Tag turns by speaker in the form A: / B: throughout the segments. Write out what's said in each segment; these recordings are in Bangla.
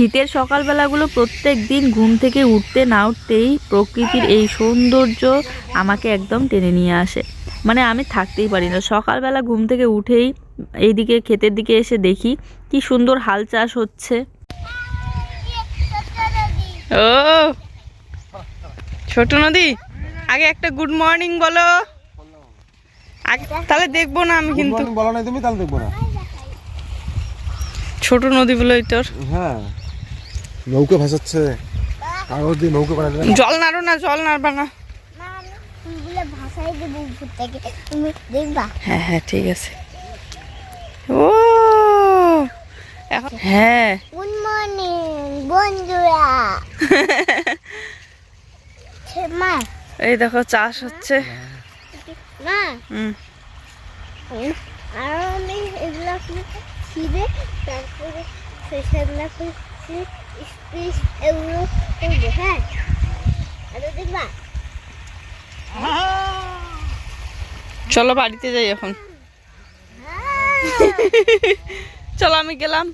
A: শীতের সকালবেলাগুলো প্রত্যেক দিন ঘুম থেকে উঠতে না উঠতেই প্রকৃতির এই সৌন্দর্য আমাকে একদম টেনে নিয়ে আসে। মানে আমি থাকতেই পারি না। সকালবেলা ঘুম থেকে উঠেই এইদিকে ক্ষেতের দিকে এসে দেখি কি সুন্দর হাল চাষ হচ্ছে। ও ছোট নদী আগে একটা গুড মর্নিং বলো। তাহলে দেখব না আমি কিন্তু।
B: কিন্তু বলো নাই তুমি তাহলে দেখব না।
A: ছোট নদী বলো এটার
B: হ্যাঁ। নৌকো ভাসাচ্ছে। কাগজ দিয়ে নৌকো বানাবে
A: জল নাড়ো না জল নাড়বা না। হ্যাঁ হ্যাঁ ঠিক আছে। ও! এখন হ্যাঁ।
C: গুড মর্নিং বন্ধুরা। ছে,
A: এই দেখো চাষ হচ্ছে। হুম।
C: আর আমি এগুলো ছিঁড়ে তারপরে স্পিচ এগুলো করব হ্যাঁ? আর দেখবা।
A: চলো বাড়িতে যাই এখন।
C: হ্যাঁ।
A: চলো আমি গেলাম।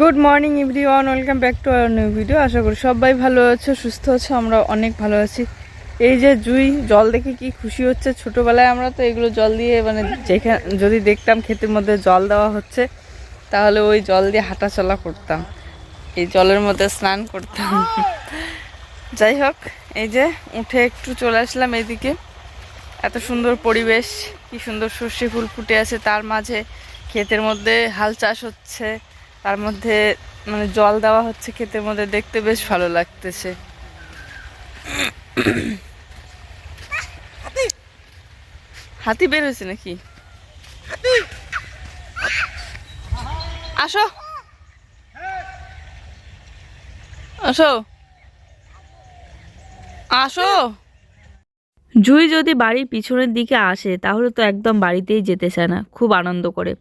A: Good morning everyone welcome back to our new video আশা করি সবাই ভালো আছো সুস্থ আছো আমরা অনেক ভালো আছি। এই যে জুই জল দেখে কি খুশি হচ্ছে? ছোটবেলায় আমরা তো এগুলো জল দিয়ে মানে যেখানে যদি দেখতাম ক্ষেতের মধ্যে জল দেওয়া হচ্ছে। তাহলে ওই জল দিয়ে হাঁটাচলা করতাম। এই জলের মধ্যে স্নান করতাম। যাই হোক, এই যে উঠে একটু চলে আসলাম এদিকে। এত সুন্দর পরিবেশ, কি সুন্দর সর্ষে ফুল ফুটে আছে। তার মাঝে ক্ষেতের মধ্যে হাল চাষ হচ্ছে। তার মধ্যে মানে জল দেওয়া হচ্ছে ক্ষেতের মধ্যে। দেখতে বেশ ভালো লাগতেছে। হাতি বের হয়েছে নাকি? আসো। আসো। আসো। জুই যদি বাড়ির পিছনের দিকে আসে, তাহলে তো একদম বাড়িতেই যেতে চায় না। খুব আনন্দ করে।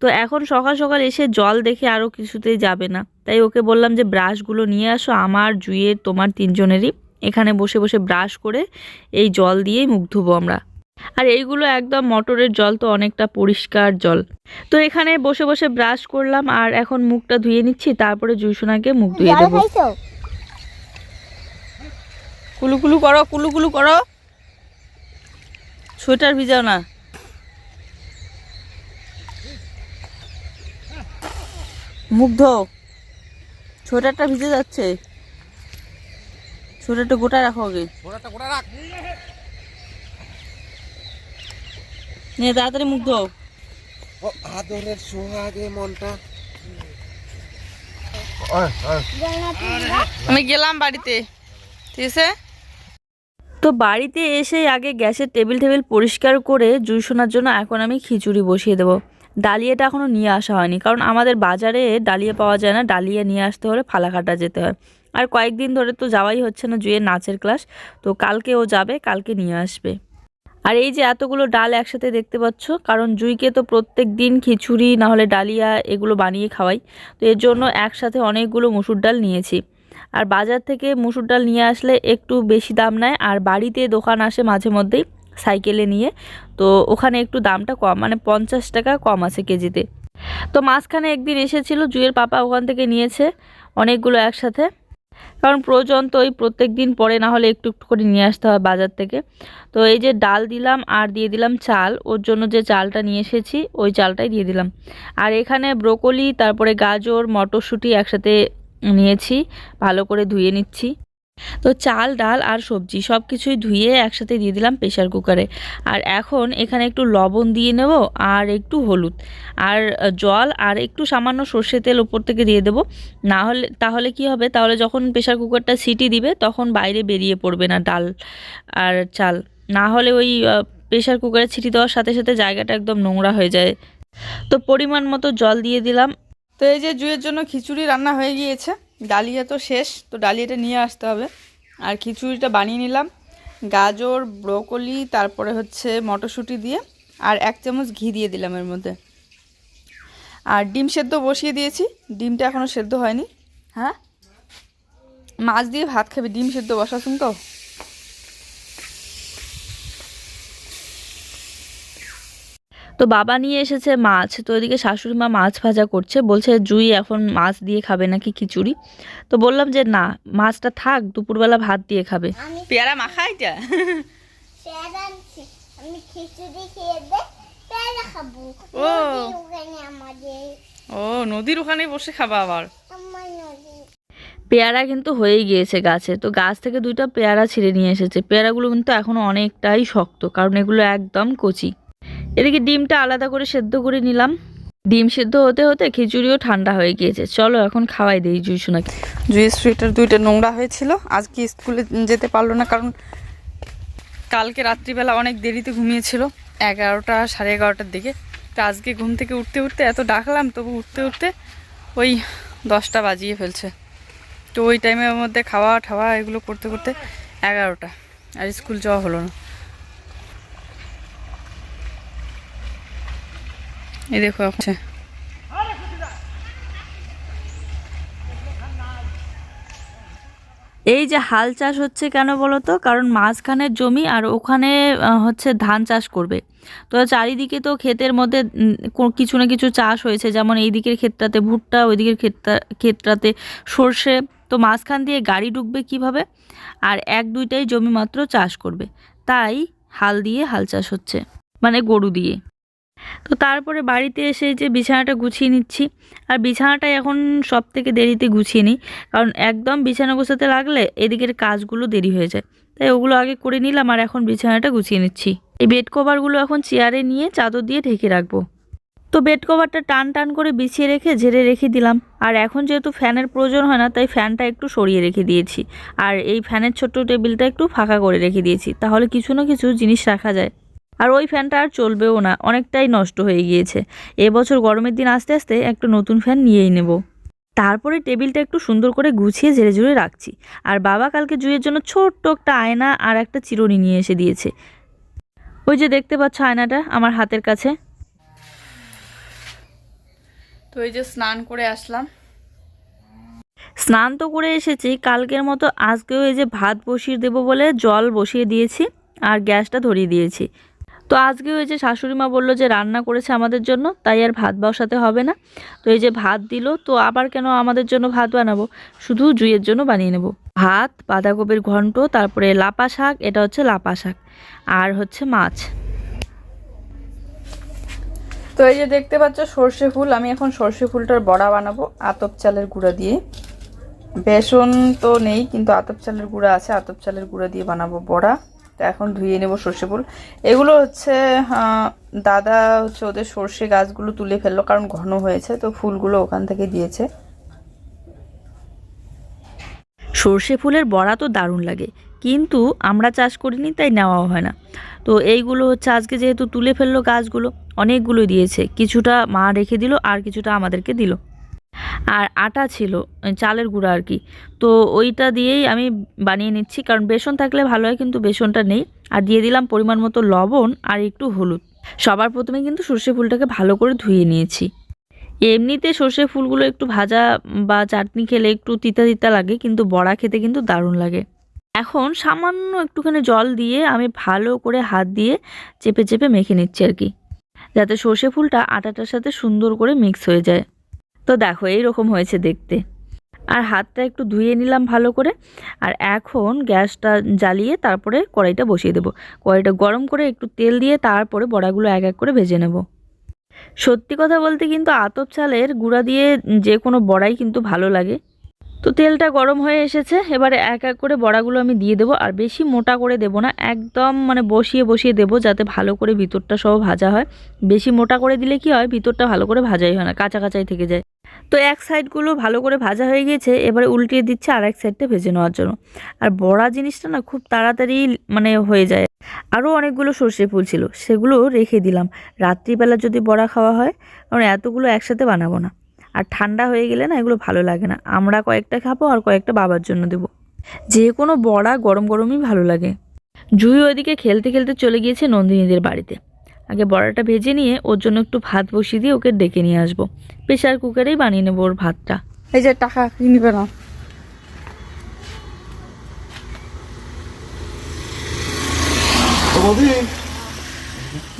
A: তো এখন সকাল সকাল এসে জল দেখে আরও কিছুতেই যাবে না। তাই ওকে বললাম যে, ব্রাশগুলো নিয়ে আসো। আমার, জুইয়ের, তোমার তিনজনেরই। এখানে বসে বসে ব্রাশ করে এই জল দিয়েই মুখ ধুবো আমরা। আর এইগুলো একদম মোটরের জল তো অনেকটা পরিষ্কার জল। তো এখানে বসে বসে ব্রাশ করলাম আর এখন মুখটা ধুয়ে নিচ্ছি তারপরে জুইসোনাকে মুখ ধুয়ে দেবো।
C: খাইছো
A: কুলু কুলু করো কুলু কুলু করো। সোয়েটার ভিজাও না। মুগ্ধ সোয়েটারটা ভিজে যাচ্ছে। সোয়েটারটা গোটা রাখো আগে। তাড়াতাড়ি মুগ্ধ
B: ও আদরের সোহাগে মনটা।
A: আমি গেলাম বাড়িতে। ঠিক আছে? তো বাড়িতে এসে আগে গ্যাসের টেবিল টেবিল পরিষ্কার করে জুই শোনার জন্য এখন আমি খিচুড়ি বসিয়ে দেবো। ডালিয়াটা এখনও নিয়ে আসা হয়নি কারণ আমাদের বাজারে ডালিয়া পাওয়া যায় না ডালিয়া নিয়ে আসতে হলে ফালাকাটা যেতে হয়। আর কয়েকদিন ধরে তো যাওয়াই হচ্ছে না জুয়ের নাচের ক্লাস তো কালকে ও যাবে কালকে নিয়ে আসবে। আর এই যে এতগুলো ডাল একসাথে দেখতে পাচ্ছ, কারণ জুইকে তো প্রত্যেক দিন খিচুড়ি নাহলে ডালিয়া এগুলো বানিয়ে খাওয়াই। তো এর জন্য একসাথে অনেকগুলো মুসুর ডাল নিয়েছি। আর বাজার থেকে মুসুর ডাল নিয়ে আসলে একটু বেশি দাম নেয়, আর বাড়িতে দোকান আসে মাঝে মধ্যেই সাইকেলে নিয়ে। তো ওখানে একটু দামটা কম মানে পঞ্চাশ টাকা কম আছে কেজিতে। তো মাঝখানে একদিন এসেছিল জুয়ের পাপা ওখান থেকে নিয়েছে অনেকগুলো একসাথে। কারণ প্রয়োজন তো ওই প্রত্যেক দিন পরে না হলে একটু একটু করে নিয়ে আসতে হয় বাজার থেকে। তো এই যে ডাল দিলাম আর দিয়ে দিলাম চাল, ওর জন্য যে চালটা নিয়ে এসেছি, ওই চালটাই দিয়ে দিলাম। আর এখানে ব্রোকলি, তারপরে গাজর, মটরশুঁটি একসাথে নিয়েছি, ভালো করে ধুয়ে নিচ্ছি। তো চাল, ডাল আর সবজি সব কিছুই ধুয়ে একসাথে দিয়ে দিলাম প্রেশার কুকারে। আর এখন এখানে একটু লবণ দিয়ে নেব আর একটু হলুদ। আর জল আর একটু সামান্য সর্ষে তেল ওপর থেকে দিয়ে দেবো। না হলে, তাহলে কি হবে? তাহলে যখন প্রেশার কুকারটা সিটি দিবে তখন বাইরে বেরিয়ে পড়বে না ডাল আর চাল। না হলে ওই প্রেশার কুকারে ছিটি দেওয়ার সাথে সাথে জায়গাটা একদম নোংরা হয়ে যায়। তো পরিমাণ মতো জল দিয়ে দিলাম। তো এই যে জুয়ের জন্য খিচুড়ি রান্না হয়ে গিয়েছে। ডালিয়া তো শেষ, তো ডালিয়াটা নিয়ে আসতে হবে। আর খিচুড়িটা বানিয়ে নিলাম, গাজর, ব্রোকলি, তারপরে হচ্ছে মটরশুঁটি দিয়ে, আর এক চামচ ঘি দিয়ে দিলাম এর মধ্যে। আর ডিম সেদ্ধ বসিয়ে দিয়েছি, ডিমটা এখনও সেদ্ধ হয়নি। হ্যাঁ? মাছ দিয়ে ভাত খাবে, ডিম সেদ্ধ বসাচ্ছেন তো? তো বাবা নিয়ে এসেছে মাছ তো ওইদিকে শাশুড়ি মা মাছ ভাজা করছে বলছে জুই এখন মাছ দিয়ে খাবে নাকি খিচুড়ি। তো বললাম যে না মাছটা থাক দুপুরবেলা ভাত দিয়ে খাবে। পেয়ারা মাখা এটা?
C: পেয়ারা আমি খিচুড়ি খেয়ে পেয়ারা খাব।
A: ও।
C: আমাদের।
A: ও নদীর ওখানে বসে খাবা আবার? পেয়ারা কিন্তু হয়েই গিয়েছে গাছে তো গাছ থেকে দুইটা পেয়ারা ছিঁড়ে নিয়ে এসেছে। পেয়ারাগুলো কিন্তু এখনও অনেকটাই শক্ত কারণ এগুলো একদম কচি। এদিকে ডিমটা আলাদা করে সেদ্ধ করে নিলাম। ডিম সেদ্ধ হতে হতে খিচুড়িও ঠান্ডা হয়ে গিয়েছে। চলো এখন খাওয়াই দেই জুই সোনাকে
D: জুয়ের সোয়েটার দুইটা নোংরা হয়েছিল। আজকে স্কুলে যেতে পারল না কারণ কালকে রাত্রিবেলা অনেক দেরিতে ঘুমিয়েছিল। এগারোটা, সাড়ে এগারোটার দিকে। তো আজকে ঘুম থেকে উঠতে উঠতে এত ডাকলাম, তবু উঠতে উঠতে ওই দশটা বাজিয়ে ফেলছে। তো ওই টাইমের মধ্যে খাওয়া, ঠাওয়া এগুলো করতে করতে এগারোটা। আর স্কুল যাওয়া হলো না। এই দেখো
A: এই যে হাল চাষ হচ্ছে কেন বলো তো? কারণ মাঝখানের জমি আর ওখানে হচ্ছে ধান চাষ করবে। তো চারিদিকে তো ক্ষেতের মধ্যে কিছু না কিছু চাষ হয়েছে। যেমন এই দিকের ক্ষেতটাতে ভুট্টা, ওই দিকের ক্ষেতটা, ক্ষেতটাতে সর্ষে। তো মাঝখান দিয়ে গাড়ি ঢুকবে কীভাবে? আর এক দুইটাই জমি মাত্র চাষ করবে। তাই হাল দিয়ে হাল চাষ হচ্ছে। মানে গরু দিয়ে। তো তারপরে বাড়িতে এসে যে বিছানাটা গুছিয়ে নিচ্ছি। আর বিছানাটাই এখন সব থেকে দেরিতে গুছিয়ে নিই। কারণ একদম বিছানা গোছাতে লাগলে এদিকের কাজগুলো দেরি হয়ে যায়। তাই ওগুলো আগে করে নিলাম আর এখন বিছানাটা গুছিয়ে নিচ্ছি। এই বেড কভারগুলো এখন চেয়ারে নিয়ে চাদর দিয়ে ঢেকে রাখব। তো বেড কভারটা টান টান করে বিছিয়ে রেখে ঝেড়ে রেখে দিলাম। আর এখন যেহেতু ফ্যানের প্রয়োজন হয় না, তাই ফ্যানটা একটু সরিয়ে রেখে দিয়েছি। আর এই ফ্যানের ছোট্ট টেবিলটা একটু ফাঁকা করে রেখে দিয়েছি। তাহলে কিছু না কিছু জিনিস রাখা যায়। আর ওই ফ্যানটা আর চলবেও না অনেকটাই নষ্ট হয়ে গিয়েছে। এবছর গরমের দিন আস্তে আস্তে একটা নতুন ফ্যান নিয়েই নেব। তারপরে টেবিলটা একটু সুন্দর করে গুছিয়ে ঝেড়ে ঝুড়ে রাখছি। আর বাবা কালকে জুয়ের জন্য ছোট্ট একটা আয়না আর একটা চিরুনি নিয়ে এসে দিয়েছে। ওই যে দেখতে পাচ্ছ আয়নাটা আমার হাতের কাছে।
D: তো এই যে স্নান করে আসলাম।
A: স্নান তো করে এসেছি কালকের মতো আজকেও এই যে ভাত বসিয়ে দেবো বলে জল বসিয়ে দিয়েছি আর গ্যাসটা ধরিয়ে দিয়েছি। তো আজকে ওই যে শাশুড়ি মা বলল যে রান্না করেছে আমাদের জন্য, তাই আর ভাত বসাতে হবে না। তো এই যে ভাত দিল, তো আবার কেন আমাদের জন্য ভাত বানাবো? শুধু জুইয়ের জন্য বানিয়ে নেব। ভাত, বাঁধাকপির ঘন্ট, তারপরে লাপা শাক, এটা হচ্ছে লাপা শাক, আর হচ্ছে মাছ।
D: তো এই যে দেখতে পাচ্ছ সর্ষে ফুল, আমি এখন সর্ষে ফুলটার বড়া বানাবো, আতপ চালের গুঁড়া দিয়ে। বেসন তো নেই, কিন্তু আতপ চালের গুঁড়া আছে, আতপ চালের গুঁড়া দিয়ে বানাবো বড়া। তো এখন ধুয়ে নেব সর্ষে ফুল। এগুলো হচ্ছে দাদা হচ্ছে ওদের সর্ষে গাছগুলো তুলে ফেলল, কারণ ঘন হয়েছে, তো ফুলগুলো ওখান থেকে দিয়েছে।
A: সর্ষে ফুলের বড়া তো দারুণ লাগে, কিন্তু আমরা চাষ করিনি, তাই নেওয়াও হয় না। তো এইগুলো হচ্ছে, আজকে যেহেতু তুলে ফেলল গাছগুলো, অনেকগুলো দিয়েছে, কিছুটা মা রেখে দিল আর কিছুটা আমাদেরকে দিল। আর আটা ছিল চালের গুঁড়া আর কি। তো ওইটা দিয়েই আমি বানিয়ে নিচ্ছি, কারণ বেসন থাকলে ভালো হয়, কিন্তু বেসনটা নেই। আর দিয়ে দিলাম পরিমাণ মতো লবণ আর একটু হলুদ। সবার প্রথমে কিন্তু সর্ষে ফুলটাকে ভালো করে ধুয়ে নিয়েছি। এমনিতে সর্ষে ফুলগুলো একটু ভাজা বা চাটনি খেলে একটু তিতা তিতা লাগে, কিন্তু বড়া খেতে কিন্তু দারুণ লাগে। এখন সামান্য একটুখানি জল দিয়ে আমি ভালো করে হাত দিয়ে চেপে চেপে মেখে নিচ্ছি আর কি, যাতে সর্ষে ফুলটা আটাটার সাথে সুন্দর করে মিক্স হয়ে যায়। তো দেখো, এইরকম হয়েছে দেখতে। আর হাতটা একটু ধুয়ে নিলাম ভালো করে। আর এখন গ্যাসটা জ্বালিয়ে তারপরে কড়াইটা বসিয়ে দেবো। কড়াইটা গরম করে একটু তেল দিয়ে তারপরে বড়াগুলো এক এক করে ভেজে নেব। সত্যি কথা বলতে কিন্তু আতপ চালের গুঁড়া দিয়ে যে কোনো বড়াই কিন্তু ভালো লাগে। তো তেলটা গরম হয়ে এসেছে, এবারে এক এক করে বড়াগুলো আমি দিয়ে দেবো, আর বেশি মোটা করে দেবো না, একদম মানে বসিয়ে বসিয়ে দেবো যাতে ভালো করে ভিতরটা সহ ভাজা হয়। বেশি মোটা করে দিলে কি হয়, ভিতরটা ভালো করে ভাজাই হয় না কাঁচা কাঁচাই থেকে যায়। তো এক সাইডগুলো ভালো করে ভাজা হয়ে গিয়েছে, এবারে উল্টিয়ে দিচ্ছে আর এক সাইডটা ভেজে নেওয়ার জন্য। আর বড়া জিনিসটা না খুব তাড়াতাড়ি মানে হয়ে যায়। আরও অনেকগুলো সর্ষে ফুল ছিল, সেগুলো রেখে দিলাম। রাত্রিবেলা যদি বড়া খাওয়া হয় কারণ এতগুলো একসাথে বানাবো না। আর ঠান্ডা হয়ে গেলে না এগুলো ভালো লাগে না। আমরা কয়েকটা খাব আর কয়েকটা বাবার জন্য দেবো। যে কোনো বড়া গরম গরমই ভালো লাগে। জুই ওইদিকে খেলতে খেলতে চলে গিয়েছে নন্দিনীদের বাড়িতে। আগে বড়াটা ভেজে নিয়ে ওর জন্য একটু ভাত বসিয়ে দিয়ে ওকে ডেকে নিয়ে আসব। প্রেশার কুকারেই বানিয়ে নেব ওর ভাতটা।
D: এই যে টাকা কি নিবে না?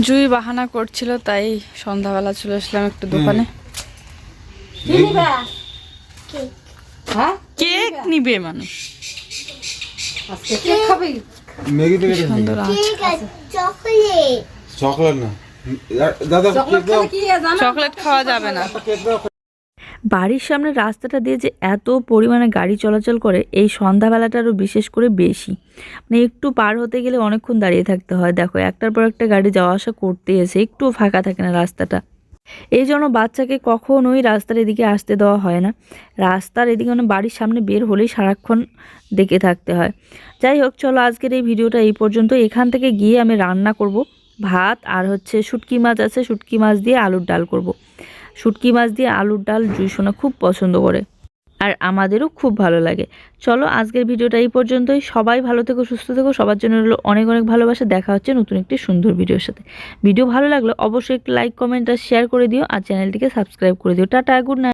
D: জুই বাহানা করছিল তাই সন্ধ্যাবেলা চলে আসলাম একটু দোকানে। কেক নিবে মানুষ।
C: চকলেট।
B: না।
D: খাওয়া যাবে না।
A: বাড়ির সামনে রাস্তাটা দিয়ে যে এত পরিমাণে গাড়ি চলাচল করে এই সন্ধ্যাবেলাটা আরও বিশেষ করে বেশি। মানে একটু পার হতে গেলে অনেকক্ষণ দাঁড়িয়ে থাকতে হয়। দেখো একটার পর একটা গাড়ি যাওয়া আসা করতে এসে একটু ফাঁকা থাকে না রাস্তাটা। এই জন্য বাচ্চাকে কখনোই রাস্তার এদিকে আসতে দেওয়া হয় না। রাস্তার এদিকে মানে বাড়ির সামনে বের হলেই সারাক্ষণ দেখে থাকতে হয়। যাই হোক, চলো আজকের এই ভিডিওটা এই পর্যন্ত। এখান থেকে গিয়ে আমি রান্না করব। ভাত আর হচ্ছে শুটকি মাছ আছে। শুটকি মাছ দিয়ে আলুর ডাল করব। শুটকি মাছ দিয়ে আলুর ডাল জুই শোনা খুব পছন্দ করে। আর আমাদেরও খুব ভালো লাগে। চলো আজকের ভিডিওটা এই পর্যন্তই। সবাই ভালো থেকো, সুস্থ থেকো। সবার জন্য রইল অনেক অনেক ভালোবাসা। দেখা হচ্ছে নতুন একটি সুন্দর ভিডিওর সাথে। ভিডিও ভালো লাগলে অবশ্যই একটু লাইক কমেন্ট আর শেয়ার করে দিও। আর চ্যানেলটিকে সাবস্ক্রাইব করে দিও। Tata good night